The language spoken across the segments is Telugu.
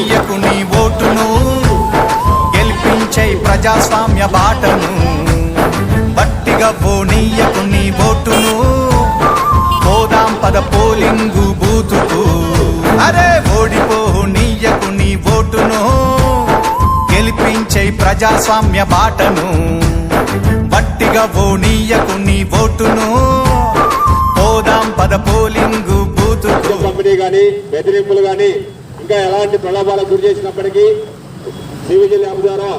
నీయకు నీ ఓటును. గెలిపించే ప్రజాస్వామ్య బాటను. బట్టిగా పోనీయకు నీ ఓటును. పోదాం పద పోలింగు బూతుకు. అరే ఓడిపో నీయకు నీ ఓటును. గెలిపించే ప్రజాస్వామ్య బాటను. బట్టిగా పోనీయకు నీ ఓటును. పోదాం పద పోలింగు బూతుకు. కానీ బెదిరింపులు కానీ ఇంకా ఎలాంటి ప్రలోభాలకు గురి చేసినప్పటికీ సివిజిల్ యాప్ ద్వారా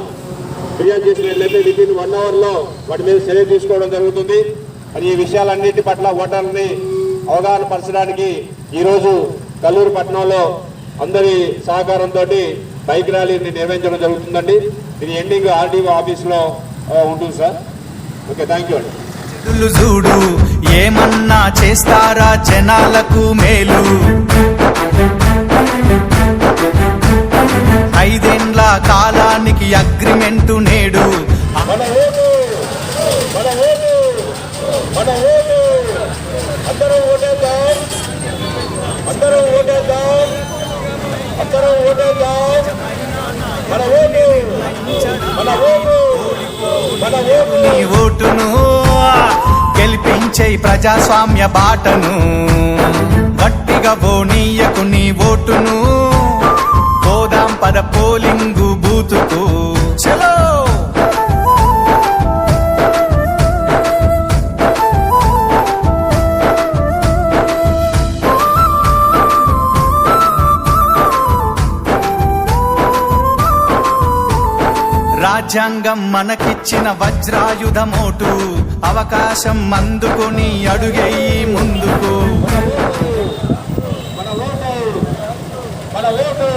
ఫిర్యాదు చేసినట్లయితే విత్ ఇన్ వన్ అవర్లో వాటి మీద చర్య తీసుకోవడం జరుగుతుంది. మరి ఈ విషయాలన్నింటి పట్ల ఓటర్ని అవగాహన పరచడానికి ఈరోజు కల్లూరు పట్టణంలో అందరి సహకారంతో బైక్ ర్యాలీని నిర్వహించడం జరుగుతుందండి. ఇది ఎండింగ్ ఆర్డీఓ ఆఫీస్లో ఉంటుంది సార్. ఓకే థ్యాంక్ యూ అండి. చూడు ఏమన్నా చేస్తారా జనాలకు మేలు? మన కాలానికి మన నేడు. నీ ఓటును గెలిపించే ప్రజాస్వామ్య బాటను. గట్టిగా బోనీయకు నీ ఓటును. పోదాం పద పోలింగు బూతుకు చలో! రాజ్యాంగం మనకిచ్చిన వజ్రాయుధమోటు. అవకాశం అందుకొని అడుగయ్యి ముందుకు మన ఓటు మన ఓటు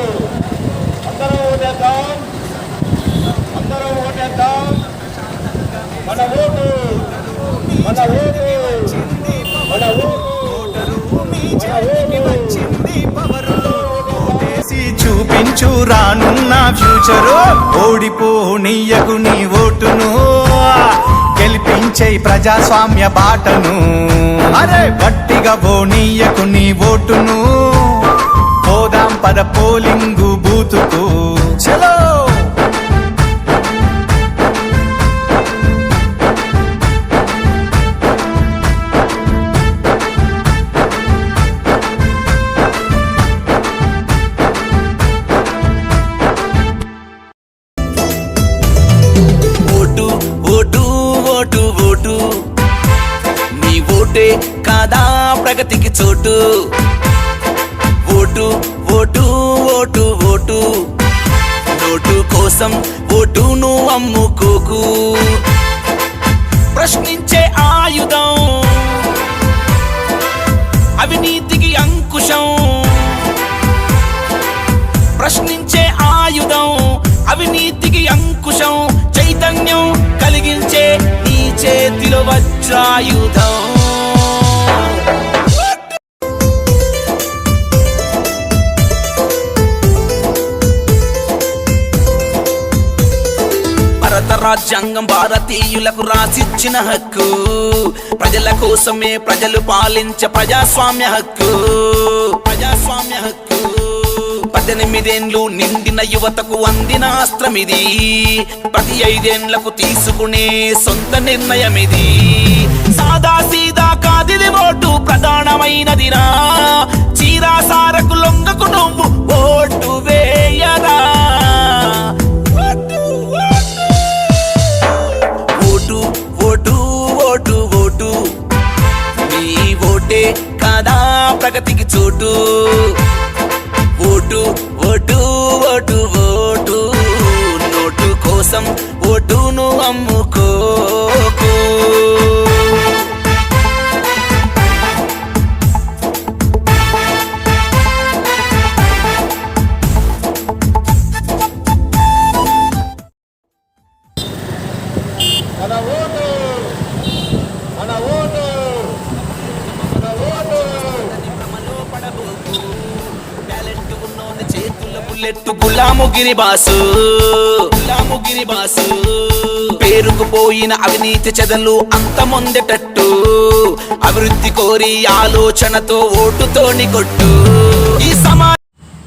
అందరూ ఓటేద్దాం అందరూ ఓటేద్దాం మన ఓటు మన ఓటు మన ఓటు ఓటేసి చూపించు రానున్న ఫ్యూచరు ఓడిపోనీయకు నీ ఓటును. గెలిపించే ప్రజాస్వామ్య బాటను. అరే గట్టిగా పోనీయకు నీ ఓటును. పోదాం పద పోలింగ్ ప్రగతికి చోటు. Vote vote vote vote. Note కోసం ఓటును అమ్ముకోకు. ప్రశ్నించే ఆయుధం. అవినీతికి అంకుశం. ప్రశ్నించే ఆయుధం. అవినీతికి అంకుశం. చైతన్యం కలిగించే నీ చేతిలో వచ్చాయుధం. రాజ్యాంగం భారతీయులకు రాసిచ్చిన హక్కు. ప్రజల కోసమే ప్రజలు పాలించే ప్రజాస్వామ్య హక్కు. ప్రజాస్వామ్య హక్కు. పద్దెనిమిదేండ్లు నిండిన యువతకు అందిన అస్త్రం ఇది ప్రతి ఐదేండ్లకు తీసుకునే సొంత నిర్ణయం ఇది సాదా సీదా కాదిది ఓటు ప్రధానమైనదిరా. చీరా సారకు లొంగకు నువ్వు vote. Vote vote vote vote vote. Note కోసం గులాముగిరి బాసు. గులాముగిరి బాసు. పేరుకుపోయిన అవినీతి చెదలు అంతమొందేటట్టు. అభివృద్ధి కోరి ఆలోచనతో ఓటుతోని కొట్టు. ఈ సమా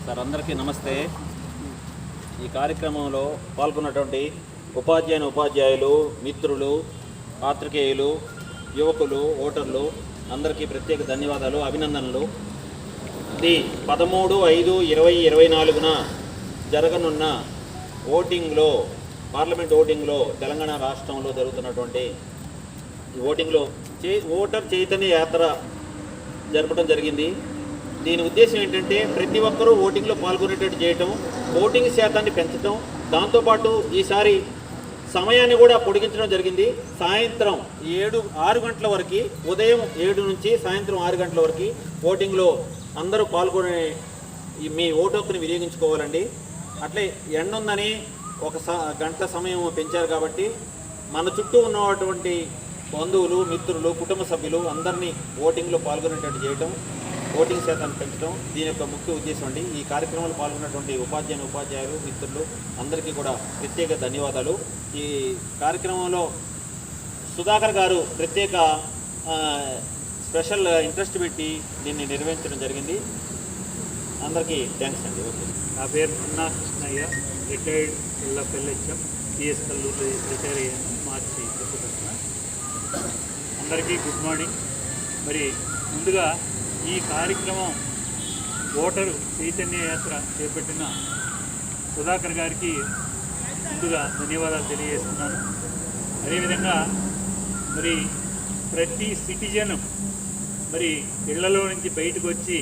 సార్ అందరికీ నమస్తే. ఈ కార్యక్రమంలో పాల్గొన్నటువంటి ఉపాధ్యాయుని ఉపాధ్యాయులు మిత్రులు పాత్రికేయులు యువకులు ఓటర్లు అందరికీ ప్రత్యేక ధన్యవాదాలు అభినందనలు. ఇది పదమూడు ఐదు ఇరవై ఇరవై నాలుగున జరగనున్న ఓటింగ్లో పార్లమెంట్ ఓటింగ్లో తెలంగాణ రాష్ట్రంలో జరుగుతున్నటువంటి ఈ ఓటింగ్లో చే ఓటర్ చైతన్య యాత్ర జరపడం జరిగింది. దీని ఉద్దేశం ఏంటంటే ప్రతి ఒక్కరూ ఓటింగ్లో పాల్గొనేటట్టు చేయటం ఓటింగ్ శాతాన్ని పెంచడం దాంతోపాటు ఈసారి సమయాన్ని కూడా పొడిగించడం జరిగింది. సాయంత్రం ఏడు ఆరు గంటల వరకు ఉదయం ఏడు నుంచి సాయంత్రం ఆరు గంటల వరకు ఓటింగ్లో అందరూ పాల్గొనే మీ ఓటు హక్కుని వినియోగించుకోవాలండి. అట్లే ఎండ ఉందని ఒక స- గంట సమయం పెంచారు కాబట్టి మన చుట్టూ ఉన్నటువంటి బంధువులు మిత్రులు కుటుంబ సభ్యులు అందరినీ ఓటింగ్లో పాల్గొనేటట్టు చేయటం ఓటింగ్ శాతాన్ని పెంచడం దీని యొక్క ముఖ్య ఉద్దేశం అండి. ఈ కార్యక్రమంలో పాల్గొన్నటువంటి ఉపాధ్యాయులు ఉపాధ్యాయులు మిత్రులు అందరికీ కూడా ప్రత్యేక ధన్యవాదాలు. ఈ కార్యక్రమంలో సుధాకర్ గారు ప్రత్యేక స్పెషల్ ఇంట్రెస్ట్ పెట్టి దీన్ని నిర్వహించడం జరిగింది. అందరికీ థ్యాంక్స్ అండి. ఓకే నా పేరు అన్నా కృష్ణయ్య. రిటైర్డ్ పిల్ల పెళ్ళొచ్చాం. పిఎస్ కల్లూరు రిటైర్ అయ్యాను. మార్చి చెప్పుకుంటున్నా అందరికీ గుడ్ మార్నింగ్ మరి ముందుగా ఈ కార్యక్రమం ఓటరు చైతన్య యాత్ర చేపట్టిన సుధాకర్ గారికి ముందుగా ధన్యవాదాలు తెలియజేస్తున్నాను. అదేవిధంగా మరి ప్రతి సిటిజన్ మరి ఇళ్ళలో నుంచి బయటకు వచ్చి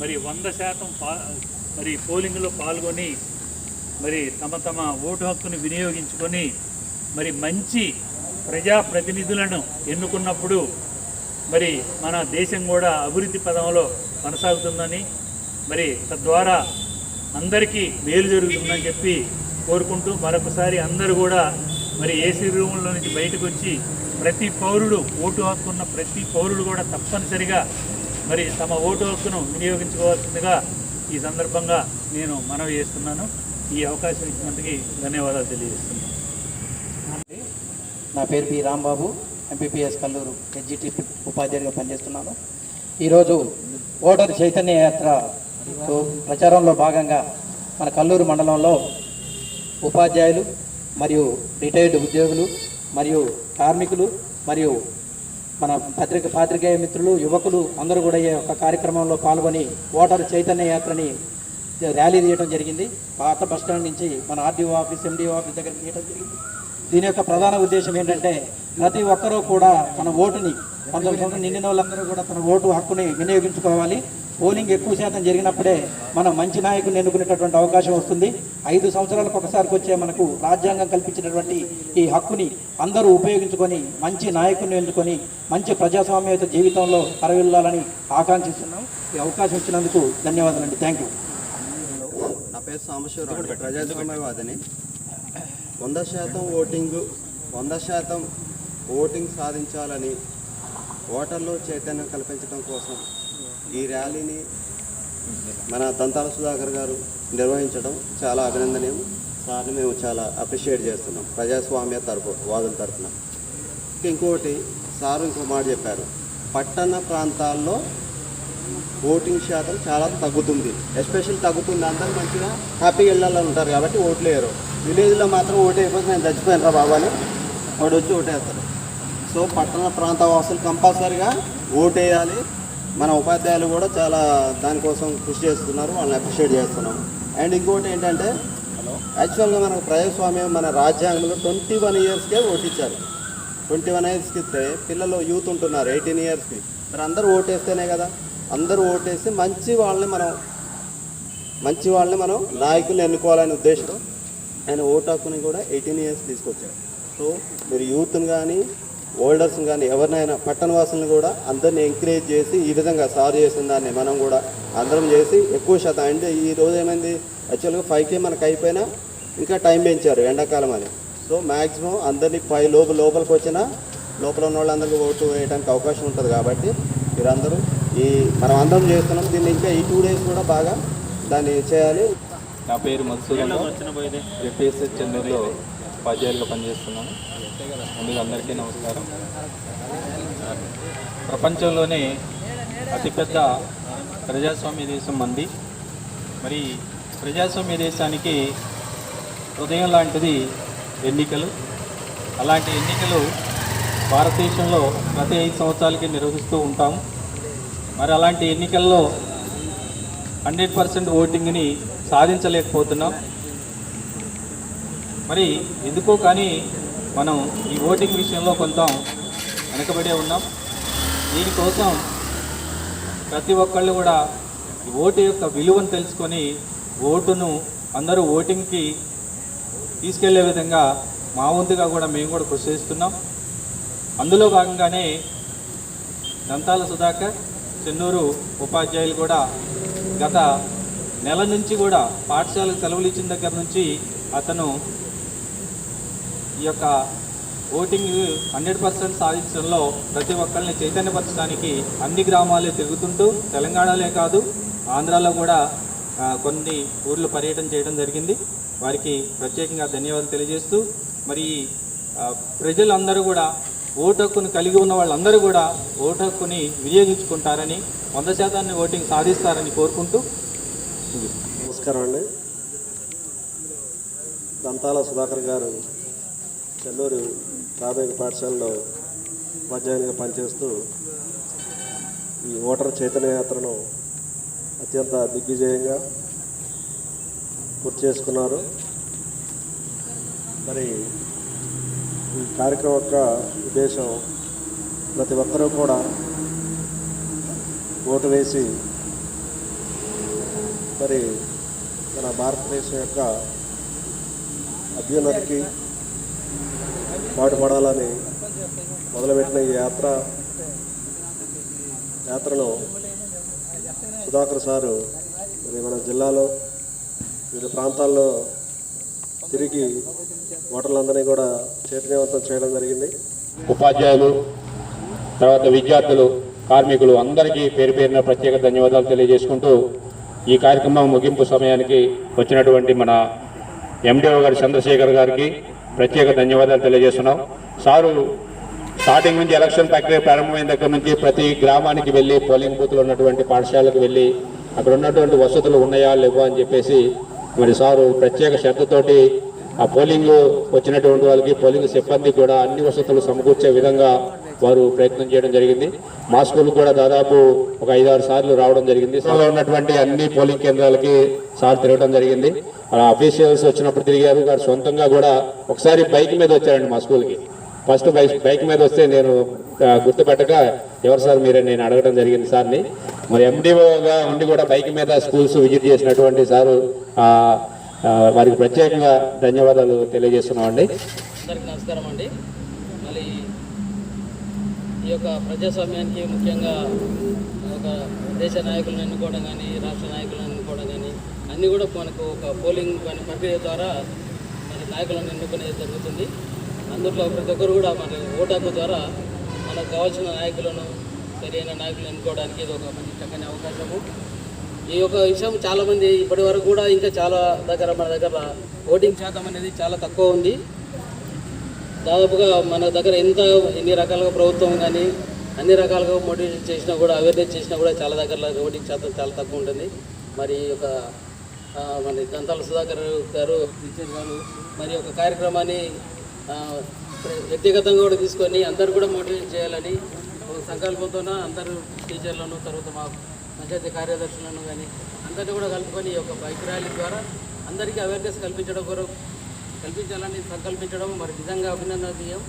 మరి వంద శాతం పా మరి పోలింగ్లో పాల్గొని మరి తమ తమ ఓటు హక్కును వినియోగించుకొని మరి మంచి ప్రజాప్రతినిధులను ఎన్నుకున్నప్పుడు మరి మన దేశం కూడా అభివృద్ధి పదంలో కొనసాగుతుందని మరి తద్వారా అందరికీ మేలు జరుగుతుందని చెప్పి కోరుకుంటూ మరొకసారి అందరూ కూడా మరి ఏసీ రూముల్లో నుంచి బయటకు వచ్చి ప్రతి పౌరుడు ఓటు హక్కు ఉన్న ప్రతి పౌరుడు కూడా తప్పనిసరిగా మరి తమ ఓటు హక్కును వినియోగించుకోవాల్సిందిగా ఈ సందర్భంగా నేను మనవి చేస్తున్నాను. ఈ అవకాశం ఇచ్చినందుకు ధన్యవాదాలు తెలియజేస్తున్నాను. నా పేరు P Rambabu MPPS Kalluru HGT ఉపాధ్యాయుడిగా పనిచేస్తున్నాను. ఈరోజు ఓటర్ చైతన్య యాత్ర ప్రచారంలో భాగంగా మన కల్లూరు మండలంలో ఉపాధ్యాయులు మరియు రిటైర్డ్ ఉద్యోగులు మరియు కార్మికులు మరియు మన పత్రిక పాత్రికేయ మిత్రులు యువకులు అందరూ కూడా ఈ యొక్క కార్యక్రమంలో పాల్గొని ఓటర్ చైతన్య యాత్రని ర్యాలీ తీయడం జరిగింది. పాత బస్టాండ్ నుంచి మన ఆర్డీఓ ఆఫీస్ ఎండిఓ ఆఫీస్ దగ్గర తీయడం జరిగింది. దీని యొక్క ప్రధాన ఉద్దేశం ఏంటంటే ప్రతి ఒక్కరూ కూడా తన ఓటుని పంతొమ్మిది సంవత్సరం నిండిన వాళ్ళందరూ కూడా తన ఓటు హక్కుని వినియోగించుకోవాలి. పోలింగ్ ఎక్కువ శాతం జరిగినప్పుడే మనం మంచి నాయకుని ఎన్నుకునేటటువంటి అవకాశం వస్తుంది. ఐదు సంవత్సరాలకు ఒకసారికి వచ్చే మనకు రాజ్యాంగం కల్పించినటువంటి ఈ హక్కుని అందరూ ఉపయోగించుకొని మంచి నాయకుని ఎన్నుకొని మంచి ప్రజాస్వామ్యత జీవితంలో తరవిల్లాలని ఆకాంక్షిస్తున్నాం. ఈ అవకాశం ఇచ్చినందుకు ధన్యవాదాలండి. Thank you. నా పేరు సాంబశివరావు ప్రజాస్వామ్యవాదిని. వంద శాతం ఓటింగు వంద శాతం ఓటింగ్ సాధించాలని ఓటర్లో చైతన్యం కల్పించడం కోసం ఈ ర్యాలీని మన దంతాల సుధాకర్ గారు నిర్వహించడం చాలా అభినందనీయం. సార్ని మేము చాలా అప్రిషియేట్ చేస్తున్నాం. ప్రజాస్వామ్య తరపు వాదుల తరఫున ఇంకోటి సార్ ఇంకో మాట చెప్పారు. పట్టణ ప్రాంతాల్లో ఓటింగ్ శాతం చాలా తగ్గుతుంది. ఎస్పెషల్ తగ్గుతుంది. అందరూ మంచిగా హ్యాపీగా వెళ్ళాలని ఉంటారు కాబట్టి ఓట్లు వేయరు విలేజ్లో మాత్రం ఓటు అయిపోతే నేను చచ్చిపోయినరా బాబు అని వాడు వచ్చి ఓటేస్తారు. సో పట్టణ ప్రాంత వాసులు కంపల్సరిగా ఓటేయాలి. మన ఉపాధ్యాయులు కూడా చాలా దానికోసం కృషి చేస్తున్నారు వాళ్ళని అప్రిషియేట్ చేస్తున్నాం. అండ్ ఇంకోటి ఏంటంటే యాక్చువల్గా మనకు ప్రజాస్వామ్యం మన రాజ్యాంగంలో ట్వంటీ వన్ ఇయర్స్కే ఓటిచ్చారు. ట్వంటీ వన్ ఇయర్స్కి ఇస్తే పిల్లలు యూత్ ఉంటున్నారు ఎయిటీన్ ఇయర్స్కి. మరి అందరూ ఓటేస్తేనే కదా. అందరూ ఓటేస్తే మంచి వాళ్ళని మనం మంచి వాళ్ళని మనం నాయకుల్ని ఎన్నుకోవాలనే ఉద్దేశంతో ఆయన ఓటు హక్కుని కూడా ఎయిటీన్ ఇయర్స్ తీసుకొచ్చారు. సో మీరు యూత్ని కానీ ఓల్డర్స్ని కానీ ఎవరినైనా పట్టణవాసులను కూడా అందరిని ఎంకరేజ్ చేసి ఈ విధంగా సార్ చేసిన దాన్ని మనం కూడా అందరం చేసి ఎక్కువ శాతం అంటే ఈ రోజు ఏమైంది? యాక్చువల్గా ఫైవ్కే మనకు అయిపోయినా ఇంకా టైం పెంచారు ఎండాకాలం అని. సో మ్యాక్సిమం అందరినీ ఫైవ్ లోపల లోపలికి వచ్చినా లోపల ఉన్న వాళ్ళందరికీ ఓటు వేయడానికి అవకాశం ఉంటుంది కాబట్టి మీరందరూ ఈ మనం అందరం చేస్తున్నాం. దీన్ని ఇంకా ఈ టూ డేస్ కూడా బాగా దాన్ని చేయాలి. నా పేరు మధుసూదన్ ఏపీఎస్ఎస్ చెన్నైలో ఉపాధ్యాయులుగా పనిచేస్తున్నాను. ముందుగా అందరికీ నమస్కారం. ప్రపంచంలోనే అతిపెద్ద ప్రజాస్వామ్య దేశం మంది మరి ప్రజాస్వామ్య దేశానికి హృదయం లాంటిది ఎన్నికలు. అలాంటి ఎన్నికలు భారతదేశంలో ప్రతి ఐదు సంవత్సరాలకి నిర్వహిస్తూ ఉంటాము. మరి అలాంటి ఎన్నికల్లో హండ్రెడ్ పర్సెంట్ ఓటింగ్ని సాధించలేకపోతున్నాం. మరి ఎందుకో కానీ మనం ఈ ఓటింగ్ విషయంలో కొంత వెనకబడే ఉన్నాం. దీనికోసం ప్రతి ఒక్కళ్ళు కూడా ఈ ఓటు యొక్క విలువను తెలుసుకొని ఓటును అందరూ ఓటింగ్కి తీసుకెళ్ళే విధంగా మా వంతుగా కూడా మేము కూడా కృషి చేస్తున్నాం. అందులో భాగంగానే దంతాల సుధాకర్ చెన్నూరు ఉపాధ్యాయులు కూడా గత నెల నుంచి కూడా పాఠశాలకు సెలవులు ఇచ్చిన దగ్గర నుంచి అతను ఈ యొక్క ఓటింగ్ హండ్రెడ్ పర్సెంట్ సాధించడంలో ప్రతి ఒక్కరిని చైతన్యపరచడానికి అన్ని గ్రామాలు తిరుగుతుంటూ తెలంగాణలే కాదు ఆంధ్రాలో కూడా కొన్ని ఊర్లు పర్యటన చేయడం జరిగింది. వారికి ప్రత్యేకంగా ధన్యవాదాలు తెలియజేస్తూ మరి ప్రజలందరూ కూడా ఓటు హక్కును కలిగి ఉన్న వాళ్ళందరూ కూడా ఓటు హక్కుని వినియోగించుకుంటారని వంద శాతాన్ని ఓటింగ్ సాధిస్తారని కోరుకుంటూ. నమస్కారం అండి. దంతాల సుధాకర్ గారు చెన్నూరు ప్రాథమిక పాఠశాలలో ఉపాధ్యాయునిగా పనిచేస్తూ ఈ ఓటర్ చైతన్య యాత్రను అత్యంత దిగ్విజయంగా పూర్తి చేసుకున్నారు. మరి ఈ కార్యక్రమం యొక్క ఉద్దేశం ప్రతి ఒక్కరూ కూడా ఓటు వేసి మరి మన భారతదేశం యొక్క అభ్యున్నతికి పాటుపడాలని మొదలుపెట్టిన ఈ యాత్ర యాత్రను సుధాకర్ సారు మరి మన జిల్లాలో వివిధ ప్రాంతాల్లో తిరిగి ఓటర్లందరినీ కూడా చైతన్యవంతం చేయడం జరిగింది. ఉపాధ్యాయులు తర్వాత విద్యార్థులు కార్మికులు అందరికీ పేరు పేరున ప్రత్యేక ధన్యవాదాలు తెలియజేసుకుంటూ ఈ కార్యక్రమం ముగింపు సమయానికి వచ్చినటువంటి మన ఎండిఓ గారి చంద్రశేఖర్ గారికి ప్రత్యేక ధన్యవాదాలు తెలియజేస్తున్నాం. సారు స్టార్టింగ్ నుంచి ఎలక్షన్ ప్రక్రియ ప్రారంభమైన దగ్గర నుంచి ప్రతి గ్రామానికి వెళ్ళి పోలింగ్ బూత్లో ఉన్నటువంటి పాఠశాలకు వెళ్ళి అక్కడ ఉన్నటువంటి వసతులు ఉన్నాయా లేవా అని చెప్పేసి మరి సారు ప్రత్యేక శ్రద్ధతోటి ఆ పోలింగ్ వచ్చినటువంటి వాళ్ళకి పోలింగ్ సిబ్బందికి కూడా అన్ని వసతులు సమకూర్చే విధంగా వారు ప్రయత్నం చేయడం జరిగింది. మా స్కూల్ కూడా దాదాపు ఒక ఐదారు సార్లు రావడం జరిగింది. స్కూల్లో ఉన్నటువంటి అన్ని పోలింగ్ కేంద్రాలకి సార్ తిరగడం జరిగింది. అఫీషియల్స్ వచ్చినప్పుడు తిరిగారు. వారు సొంతంగా కూడా ఒకసారి బైక్ మీద వచ్చారండి మా స్కూల్కి. ఫస్ట్ బైక్ బైక్ మీద వస్తే నేను గుర్తుపెట్టక ఎవరు సార్ మీరే నేను అడగడం జరిగింది సార్ని. మరి ఎండిఓగా ఉండి కూడా బైక్ మీద స్కూల్స్ విజిట్ చేసినటువంటి సారు వారికి ప్రత్యేకంగా ధన్యవాదాలు తెలియజేస్తున్నామండి. నమస్కారం అండి. మళ్ళీ ఈ యొక్క ప్రజాస్వామ్యానికి ముఖ్యంగా ఒక దేశ నాయకులను ఎన్నుకోవడం కానీ రాష్ట్ర నాయకులను ఎన్నుకోవడం కానీ అన్నీ కూడా మనకు ఒక పోలింగ్ కానీ ప్రక్రియ ద్వారా మన నాయకులను ఎన్నుకునేది జరుగుతుంది. అందులో ప్రతి ఒక్కరు కూడా మన ఓటాకు ద్వారా మనకు కావాల్సిన నాయకులను సరైన నాయకులను ఎన్నుకోవడానికి ఇది ఒక మంచి చక్కని అవకాశము. ఈ యొక్క విషయం చాలామంది ఇప్పటి వరకు కూడా ఇంకా చాలా దగ్గర మన దగ్గర ఓటింగ్ శాతం అనేది చాలా తక్కువ ఉంది. దాదాపుగా మన దగ్గర ఎంత ఎన్ని రకాలుగా ప్రభుత్వం కానీ అన్ని రకాలుగా మోటివేట్ చేసినా కూడా అవేర్నెస్ చేసినా కూడా చాలా దగ్గర ఓటింగ్ శాతం చాలా తక్కువ ఉంటుంది. మరి ఈ యొక్క మన దంతాల సుధాకర్ గారు టీచర్ గారు మరి ఒక కార్యక్రమాన్ని వ్యక్తిగతంగా కూడా తీసుకొని అందరూ కూడా మోటివేట్ చేయాలని ఒక సంకల్పంతో అందరూ టీచర్లను తర్వాత మా పంచాయతీ కార్యదర్శులను కానీ అందరినీ కూడా కలుపుకొని ఈ యొక్క బైక్ ర్యాలీ ద్వారా అందరికీ అవేర్నెస్ కల్పించడం కొరకు కల్పించాలని సంకల్పించడం మరి నిజంగా అభినందనీయం.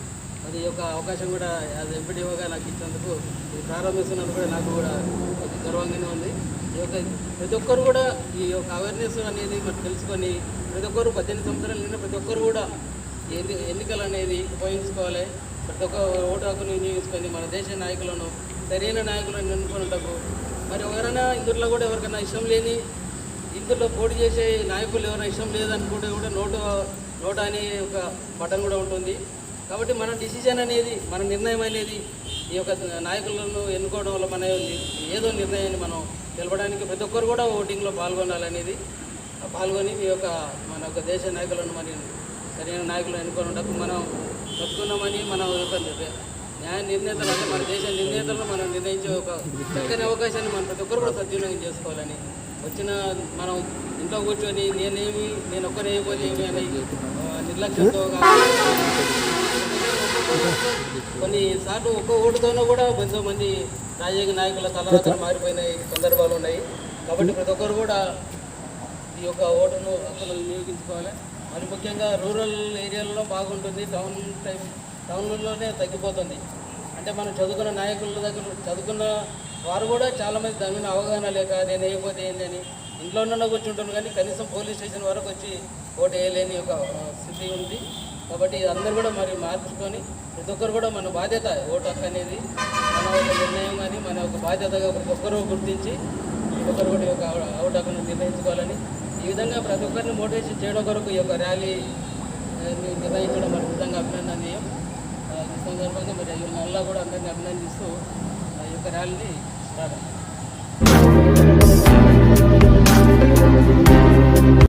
మరి ఈ యొక్క అవకాశం కూడా అది ఎంపీడీఓగా నాకు ఇచ్చినందుకు ఇది ప్రారంభిస్తున్నందుకు కూడా నాకు కూడా కొంచెం గర్వంగానే ఉంది. ఈ యొక్క ప్రతి ఒక్కరు కూడా ఈ యొక్క అవేర్నెస్ అనేది మరి తెలుసుకొని ప్రతి ఒక్కరు పద్దెనిమిది సంవత్సరాలు నిన్న ప్రతి ఒక్కరు కూడా ఎన్ని ఎన్నికలు అనేది ఉపయోగించుకోవాలి. ప్రతి ఒక్క ఓటు హక్కును వినియోగించుకొని మన దేశ నాయకులను సరైన నాయకులను ఎన్నుకున్నటకు మరి ఎవరైనా ఇందులో కూడా ఎవరికైనా ఇష్టం లేని ఇందులో పోటీ చేసే నాయకులు ఎవరైనా ఇష్టం లేదనుకుంటే కూడా నోటు నోటు అనే ఒక బటన్ కూడా ఉంటుంది. కాబట్టి మన డిసిజన్ అనేది మన నిర్ణయం అనేది ఈ యొక్క నాయకులను ఎన్నుకోవడం వల్ల మన ఏదో నిర్ణయాన్ని మనం తెలపడానికి ప్రతి ఒక్కరు కూడా ఓటింగ్లో పాల్గొనాలనేది పాల్గొని ఈ యొక్క మన యొక్క దేశ నాయకులను మరి సరైన నాయకులను ఎన్నుకోవడం మనం బతుకున్నామని మన యొక్క నిర్ణయ- న్యాయ నిర్ణేతలు అంటే మన దేశ నిర్ణేతలను మనం నిర్ణయించే ఒక చక్కని అవకాశాన్ని మనం ప్రతి ఒక్కరు కూడా సద్వినియోగం చేసుకోవాలని వచ్చిన మనం ఇంట్లో కూర్చొని నేనేమి నేను ఒక్కనే అయిపోతే ఏమి అని నిర్లక్ష్యంతో కొన్ని సార్లు ఒక్క ఓటుతోనూ కూడా ఎంతో మంది రాజకీయ నాయకుల తలరాతలు మారిపోయిన సందర్భాలు ఉన్నాయి. కాబట్టి ప్రతి ఒక్కరు కూడా ఈ యొక్క ఓటును అసలు వినియోగించుకోవాలి. మరి ముఖ్యంగా రూరల్ ఏరియాలలో బాగుంటుంది టౌన్ టైప్ టౌన్లలోనే తగ్గిపోతుంది. అంటే మనం చదువుకున్న నాయకుల దగ్గర చదువుకున్న వారు కూడా చాలామంది దాని మీద అవగాహన లేక నేను వేయకపోతే ఏందని ఇంట్లో ఇంట్లోనే కూర్చుంటాను కానీ కనీసం పోలీస్ స్టేషన్ వరకు వచ్చి ఓటు వేయలేని ఒక స్థితి ఉంది. కాబట్టి అందరూ కూడా మరి మార్చుకొని ప్రతి ఒక్కరు కూడా మన బాధ్యత ఓటు హక్కు అనేది మన ఒక నిర్ణయం కానీ మన ఒక బాధ్యతగా ప్రతి ఒక్కరు గుర్తించి ప్రతి ఒక్కరు కూడా యొక్క ఓటు హక్కును నిర్ణయించుకోవాలని ఈ విధంగా ప్రతి ఒక్కరిని మోటివేషన్ చేయడం కొరకు ఈ యొక్క ర్యాలీ ఆ, నిర్వహించడం మరి నిజంగా అభినందనీయం. ఈ సందర్భంగా మరి నల్లా కూడా అందరినీ అభినందిస్తూ యొక్క ర్యాలీని ప్రారంభించారు.